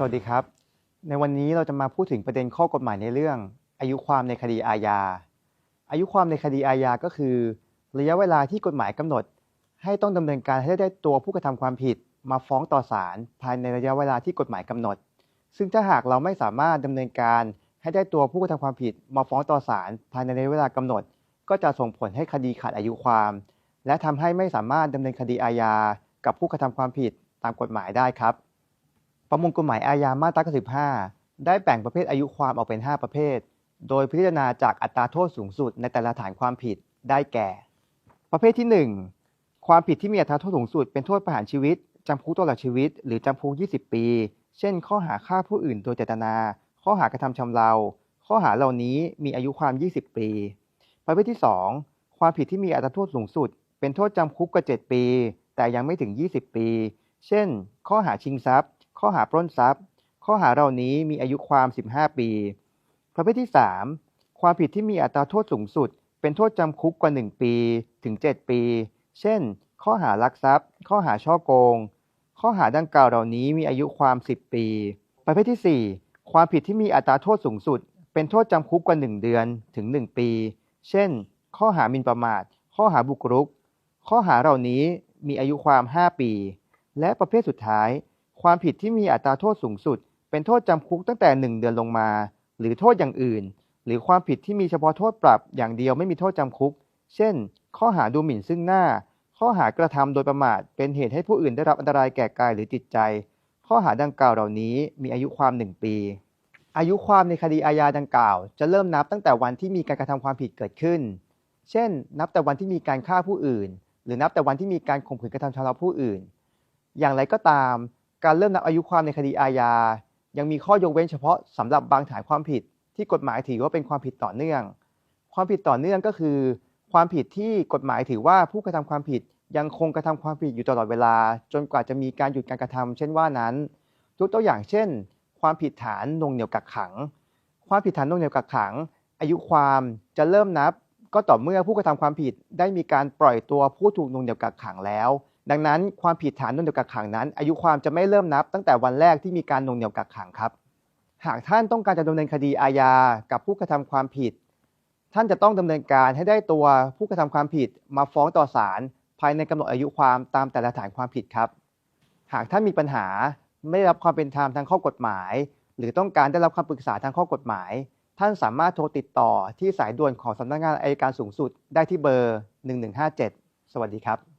สวัสดีครับ ในวันนี้เราจะมาพูดถึงประเด็นข้อกฎหมายในเรื่อง อายุความในคดีอาญา อายุความในคดีอาญาก็คือ ระยะเวลาที่กฎหมายกำหนด ให้ต้องดำเนินการให้ได้ตัวผู้กระทำความผิด มาฟ้องต่อศาลภายในระยะเวลาที่กฎหมายกำหนด ซึ่งถ้าหากเราไม่สามารถดำเนินการให้ได้ตัวผู้กระทำความผิด มาฟ้องต่อศาลภายในระยะเวลากำหนด ก็จะส่งผลให้คดีขาดอายุความ และทำให้ไม่สามารถดำเนินคดีอาญากับผู้กระทำความผิดตามกฎหมายได้ครับ ประมวลกฎหมายอาญามาตรา95 ได้แบ่งประเภทอายุความออกเป็น 5 ประเภท โดยพิจารณาจากอัตราโทษสูงสุดในแต่ละฐานความผิดได้แก่ ประเภทที่ 1 ความผิดที่มีอัตราโทษสูงสุดเป็นโทษประหารชีวิตจำคุกตลอดชีวิต หรือจำคุก 20 ปี เช่น ข้อหาฆ่าผู้อื่นโดยเจตนา ข้อหากระทำชำเรา ข้อหาเหล่านี้มีอายุความ 20 ปี ประเภทที่ 2 ความผิดที่มีอัตราโทษสูงสุด เป็นโทษจำคุกกว่า7ปี แต่ยังไม่ถึง 20 ปี เช่น ข้อหาชิงทรัพย์ ข้อหาปล้นทรัพย์ ข้อหาเหล่านี้มีอายุความ 15 ปี ประเภทที่ 3 ความผิดที่มีอัตราโทษสูงสุด เป็นโทษจำคุกกว่า 1 ปีถึง 7 ปี เช่น ข้อหารักทรัพย์ ข้อหาช่อโกง ข้อหาดังกล่าวเหล่านี้มีอายุความ 10 ปี ประเภทที่ 4 ความผิดที่มีอัตราโทษสูงสุด เป็นโทษจำคุกกว่า 1 เดือนถึง 1 ปี เช่น ข้อหามินประมาท ข้อหาบุกรุก ข้อหาเหล่านี้มีอายุความ 5 ปี และประเภทสุดท้าย ความผิดที่มีอัตราโทษสูงสุด เป็นโทษจำคุกตั้งแต่ 1 เดือนลงมา หรือโทษอย่างอื่น หรือความผิดที่มีเฉพาะโทษปรับอย่างเดียวไม่มีโทษจำคุก เช่น ข้อหาดูหมิ่นซึ่งหน้า ข้อหากระทำโดยประมาทเป็นเหตุให้ผู้อื่นได้รับอันตรายแก่กายหรือจิตใจ ข้อหาดังกล่าวเหล่านี้มีอายุความ 1 ปี อายุความในคดีอาญาดังกล่าว จะเริ่มนับตั้งแต่วันที่มีการกระทำความผิดเกิดขึ้น เช่น นับแต่วันที่มีการฆ่าผู้อื่น หรือนับแต่วันที่มีการข่มขืนกระทำชำเราผู้อื่น อย่างไรก็ตาม การเริ่มนับอายุความในคดีอาญา ยังมีข้อยกเว้นเฉพาะสำหรับบางฐานความผิด ที่กฎหมายถือว่าเป็นความผิดต่อเนื่อง ความผิดต่อเนื่องก็คือ ความผิดที่กฎหมายถือว่าผู้กระทำความผิดยังคงกระทำความผิดอยู่ตลอดเวลา จนกว่าจะมีการหยุดการกระทำเช่นว่านั้นยกตัวอย่างเช่น ความผิดฐานนงเหนี่ยวกักขัง ความผิดฐานนงเหนี่ยวกักขัง อายุความจะเริ่มนับ ก็ต่อเมื่อผู้กระทำความผิดได้มีการปล่อยตัวผู้ถูกนงเหนี่ยวกักขังแล้ว ดังนั้นความผิดฐานน่วงเหนียวกักขังนั้น อายุความจะไม่เริ่มนับตั้งแต่วันแรกที่มีการน่วงเหนียวกักขังครับ หากท่านต้องการจะดำเนินคดีอาญากับผู้กระทำความผิด ท่านจะต้องดำเนินการให้ได้ตัวผู้กระทำความผิดมาฟ้องต่อศาลภายในกำหนดอายุความตามแต่ละฐานความผิดครับ หากท่านมีปัญหาไม่ได้รับความเป็นธรรมทางข้อกฎหมาย หรือต้องการได้รับคำปรึกษาทางข้อกฎหมาย ท่านสามารถโทรติดต่อที่สายด่วนของสำนักงานอายการสูงสุดได้ที่เบอร์ 1157 สวัสดีครับ